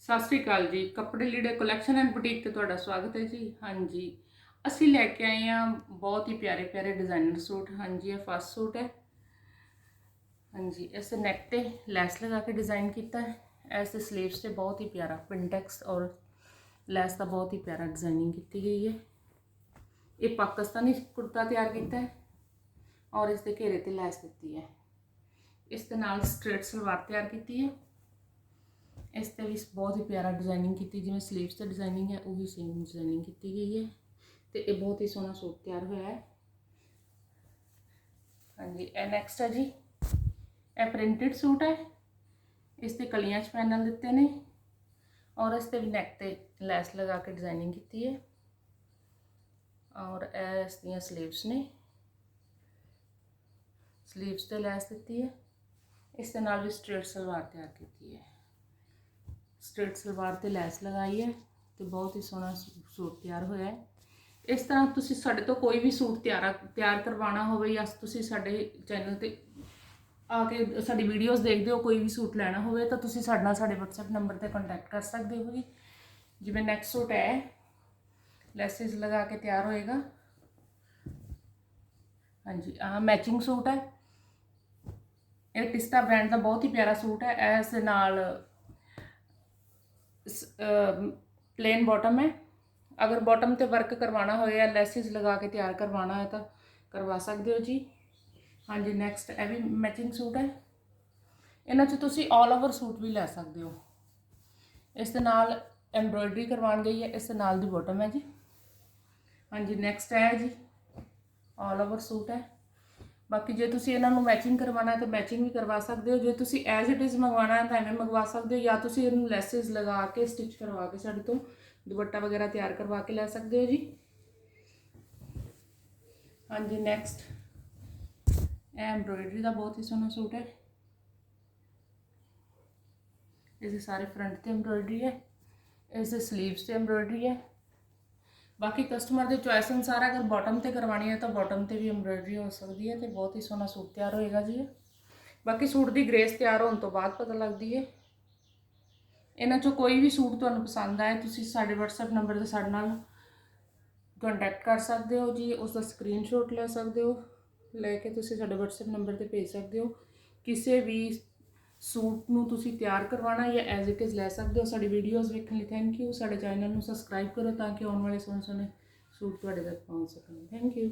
ਸਤਿ ਸ੍ਰੀ ਅਕਾਲ ਜੀ। ਕੱਪੜੇ ਲੀੜੇ ਕਲੈਕਸ਼ਨ ਐਂਡ ਬੁਟੀਕ ਤੇ ਤੁਹਾਡਾ ਸਵਾਗਤ ਹੈ ਜੀ। ਹਾਂਜੀ, ਅਸੀਂ ਲੈ ਕੇ ਆਏ ਹਾਂ ਬਹੁਤ ਹੀ ਪਿਆਰੇ ਪਿਆਰੇ ਡਿਜ਼ਾਈਨਰ ਸੂਟ। ਹਾਂਜੀ, ਇਹ ਫਸਟ ਸੂਟ ਹੈ। ਹਾਂਜੀ, ਇਸ ਨੈਕ ਤੇ ਲੈਸ ਲਗਾ ਕੇ ਡਿਜ਼ਾਈਨ ਕੀਤਾ ਹੈ। ਐਸ ਦੇ 슬ੀਵਸ ਤੇ ਬਹੁਤ ਹੀ ਪਿਆਰਾ ਪਿੰਟੈਕਸ ਔਰ ਲੈਸ ਦਾ ਬਹੁਤ ਹੀ ਪਿਆਰਾ ਡਿਜ਼ਾਈਨਿੰਗ ਕੀਤੀ ਗਈ ਹੈ। ਇਹ ਪਾਕਿਸਤਾਨੀ ਕੁੜਤਾ ਤਿਆਰ ਕੀਤਾ ਹੈ ਔਰ ਇਸ ਦੇ ਘੇਰੇ ਤੇ ਲੈਸ ਦਿੱਤੀ ਹੈ। ਇਸ ਦੇ ਨਾਲ ਸਟ੍ਰੇਟ ਸਲਵਾਰ ਤਿਆਰ ਕੀਤੀ ਹੈ। इस पर भी बहुत ही प्यारा डिज़ाइनिंग की जिमें स्लीवस का डिज़ाइनिंग है वह भी सेम डिज़ाइनिंग की गई है तो यह बहुत ही सोहना सूट तैयार होया है हाँ जी ए नैक्सट है जी ए प्रिंटिड सूट है इसते कलिया पैनल दिते ने और इस पर भी नैकते लैस लगा के डिज़ाइनिंग की है और इस दलीवस ने स्लीवस से लैस दी है इस भी स्ट्रेट सलवार तैयार की है ਸਟ੍ਰੇਟ ਸਲਵਾਰ ਤੇ ਲੈਸ ਲਗਾਈ ਹੈ ਤੇ ਬਹੁਤ ਹੀ ਸੋਹਣਾ ਸੂਟ ਤਿਆਰ ਹੋਇਆ ਹੈ। ਇਸ ਤਰ੍ਹਾਂ ਤੁਸੀਂ ਸਾਡੇ ਤੋਂ ਕੋਈ ਵੀ ਸੂਟ ਤਿਆਰ ਤਿਆਰ ਕਰਵਾਉਣਾ ਹੋਵੇ ਜਾਂ ਤੁਸੀਂ ਸਾਡੇ ਚੈਨਲ ਤੇ ਆ ਕੇ ਸਾਡੀ ਵੀਡੀਓਜ਼ ਦੇਖਦੇ ਹੋ, ਕੋਈ ਵੀ ਸੂਟ ਲੈਣਾ ਹੋਵੇ ਤਾਂ ਤੁਸੀਂ ਸਾਡੇ ਨਾਲ ਸਾਡੇ WhatsApp ਨੰਬਰ ਤੇ ਕੰਟੈਕਟ ਕਰ ਸਕਦੇ ਹੋ ਜੀ। ਜਿਵੇਂ ਨੈਕਸਟ ਸੂਟ ਹੈ, ਲੈਸਿਸ ਲਗਾ ਕੇ ਤਿਆਰ ਹੋਏਗਾ। ਹਾਂਜੀ, ਆਹ ਮੈਚਿੰਗ ਸੂਟ ਹੈ। ਇਹ ਟਿਸਟਾ ਬ੍ਰਾਂਡ ਦਾ ਬਹੁਤ ਹੀ ਪਿਆਰਾ ਸੂਟ ਹੈ, ਇਸ ਦੇ ਨਾਲ ਪਲੇਨ ਬਾਟਮ ਹੈ। ਅਗਰ ਬਾਟਮ ਤੇ ਵਰਕ ਕਰਵਾਉਣਾ ਹੋਏ ਜਾਂ ਲੈਸਿਸ ਲਗਾ ਕੇ ਤਿਆਰ ਕਰਵਾਉਣਾ ਹੈ ਤਾਂ ਕਰਵਾ ਸਕਦੇ ਹੋ ਜੀ। ਹਾਂਜੀ ਨੈਕਸਟ ਇਹ ਵੀ ਮੈਚਿੰਗ ਸੂਟ ਹੈ। ਇਹਨਾਂ 'ਚ ਤੁਸੀਂ 올 ਓਵਰ ਸੂਟ ਵੀ ਲੈ ਸਕਦੇ ਹੋ। ਇਸ ਦੇ ਨਾਲ ਐਮਬ੍ਰੋਇਡਰੀ ਕਰਵਾਉਣ ਗਈ ਹੈ, ਇਸ ਦੇ ਨਾਲ ਦੀ ਬਾਟਮ ਹੈ ਜੀ। ਹਾਂਜੀ ਨੈਕਸਟ ਹੈ ਜੀ। 올 ਓਵਰ ਸੂਟ ਹੈ। ਬਾਕੀ ਜੇ ਤੁਸੀਂ ਇਹਨਾਂ ਨੂੰ ਮੈਚਿੰਗ ਕਰਵਾਉਣਾ ਹੈ ਤਾਂ ਮੈਚਿੰਗ ਵੀ ਕਰਵਾ ਸਕਦੇ ਹੋ। ਜੇ ਤੁਸੀਂ ਐਜ਼ ਇਟ ਇਜ਼ ਮੰਗਵਾਉਣਾ ਹੈ ਤਾਂ ਐਵੇਂ ਮੰਗਵਾ ਸਕਦੇ ਹੋ ਜਾਂ ਤੁਸੀਂ ਇਹਨੂੰ ਲੈਸਸ ਲਗਾ ਕੇ ਸਟਿਚ ਕਰਵਾ ਕੇ ਸਾਡੇ ਤੋਂ ਦੁਪੱਟਾ ਵਗੈਰਾ ਤਿਆਰ ਕਰਵਾ ਕੇ ਲੈ ਸਕਦੇ ਹੋ ਜੀ। ਹਾਂਜੀ ਨੈਕਸਟ ਇਹ ਐਮਬ੍ਰੋਇਡਰੀ ਦਾ ਬਹੁਤ ਹੀ ਸੋਹਣਾ ਸੂਟ ਹੈ। ਇਸ ਦੇ ਸਾਰੇ ਫਰੰਟ ਤੇ ਐਮਬ੍ਰੋਇਡਰੀ ਹੈ। ਇਸ ਦੇ ਸਲੀਵਸ ਤੇ ਐਮਬ੍ਰੋਇਡਰੀ ਹੈ। ਬਾਕੀ ਕਸਟਮਰ ਦੇ ਚੋਇਸ ਅਨੁਸਾਰ ਅਗਰ ਬਾਟਮ ਤੇ ਕਰਵਾਣੀ ਹੈ ਤਾਂ ਬਾਟਮ ਤੇ ਵੀ ਐਮਬ੍ਰੋਇਡਰੀ ਹੋ ਸਕਦੀ ਹੈ ਤੇ ਬਹੁਤ ਹੀ ਸੋਹਣਾ ਸੂਟ ਤਿਆਰ ਹੋਏਗਾ ਜੀ ਬਾਕੀ ਸੂਟ ਦੀ ਗ੍ਰੇਸ ਤਿਆਰ ਹੋਣ ਤੋਂ ਬਾਅਦ ਪਤਾ ਲੱਗਦੀ ਹੈ। ਇਹਨਾਂ ਚੋਂ ਕੋਈ ਵੀ ਸੂਟ ਤੁਹਾਨੂੰ ਪਸੰਦ ਆਏ, ਤੁਸੀਂ ਸਾਡੇ WhatsApp ਨੰਬਰ ਤੇ ਸਾਡੇ ਨਾਲ ਕੰਟੈਕਟ ਕਰ ਸਕਦੇ ਹੋ ਜੀ ਉਸ ਦਾ ਸਕਰੀਨਸ਼ਾਟ ਲੈ ਸਕਦੇ ਹੋ, ਲੈ ਕੇ ਤੁਸੀਂ ਸਾਡੇ WhatsApp ਨੰਬਰ ਤੇ ਭੇਜ ਸਕਦੇ ਹੋ। ਕਿਸੇ ਵੀ ਸੂਟ ਨੂੰ ਤੁਸੀਂ ਤਿਆਰ ਕਰਵਾਉਣਾ ਜਾਂ ਐਜ਼ ਇਟ ਇਜ਼ ਲੈ ਸਕਦੇ ਹੋ। ਸਾਡੀ ਵੀਡੀਓਜ਼ ਵੇਖਣ ਲਈ ਥੈਂਕ ਯੂ ਸਾਡੇ ਚੈਨਲ ਨੂੰ ਸਬਸਕ੍ਰਾਈਬ ਕਰੋ ਤਾਂ ਕਿ ਆਉਣ ਵਾਲੇ ਸੋਹਣੇ ਸੋਹਣੇ ਸੂਟ ਤੁਹਾਡੇ ਤੱਕ ਪਹੁੰਚ ਸਕਣ। Thank you